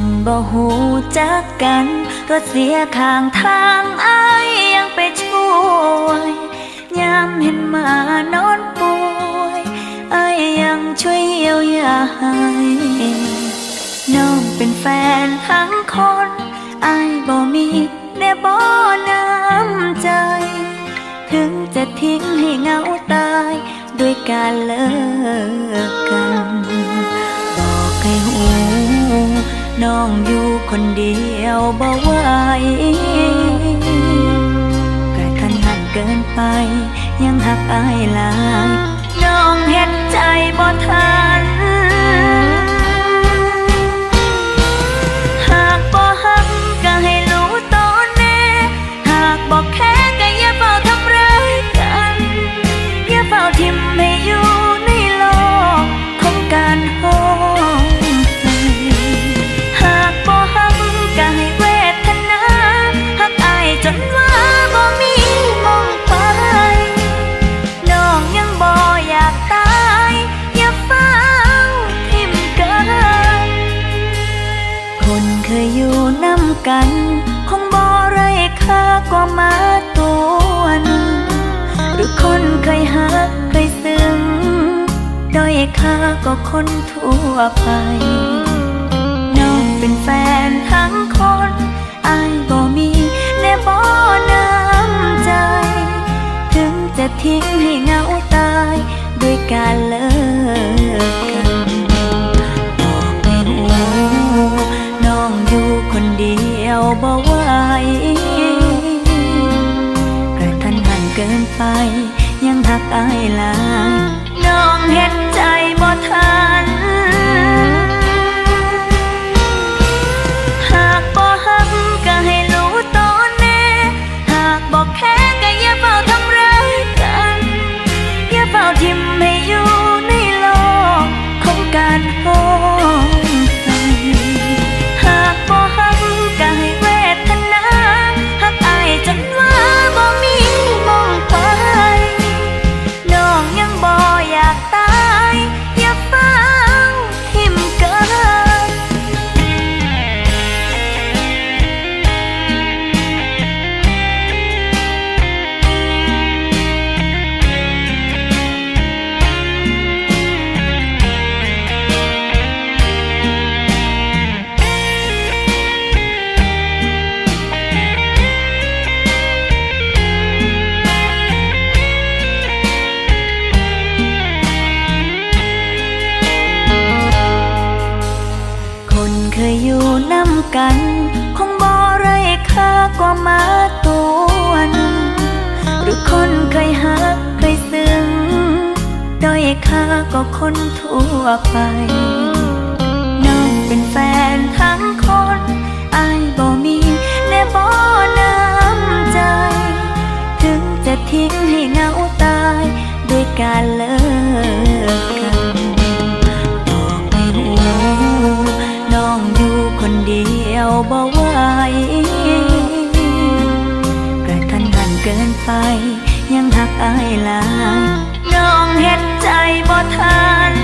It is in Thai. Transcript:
นบ่หูจักกัน รถเสียข้างทางอายยังไปช่วยยามเห็นมานอนป่วยอายยังช่วยเยียวยาให้น้องเป็นแฟนทั้งคนอายบ่มีแน่บ่น้ำใจ ถึงจะทิ้งให้เหงาตายด้วยการเลิก องอยู่คนเดียวบ่ไหวกระทันหันเกินไป ยังหักอายหลาย น้องเห็นใจบ่ทัน อยู่น้ำกัน คงบ่ไรค่าก็มาตัวนึงหรือคนเคยหักเคยซึ้งด้อยค่าก็คนทั่วไป น้องเป็นแฟนทั้งคน กินไป ยังหักอายหลายน้องเห็นใจบ่ทัน กัน คงบ่ไรค่ากว่ามาตัวนึงหรือคนเคยหักเคยซึ้งด้อยค่าก็คนทั่วไปน้องเป็นแฟนทั้งคนอายบ่มีแน่บ่น้ำใจ ถึงจะทิ้งให้เหงาตายด้วยการเลิก นไปยังหักอายหลายน้องเห็นใจบ่ทัน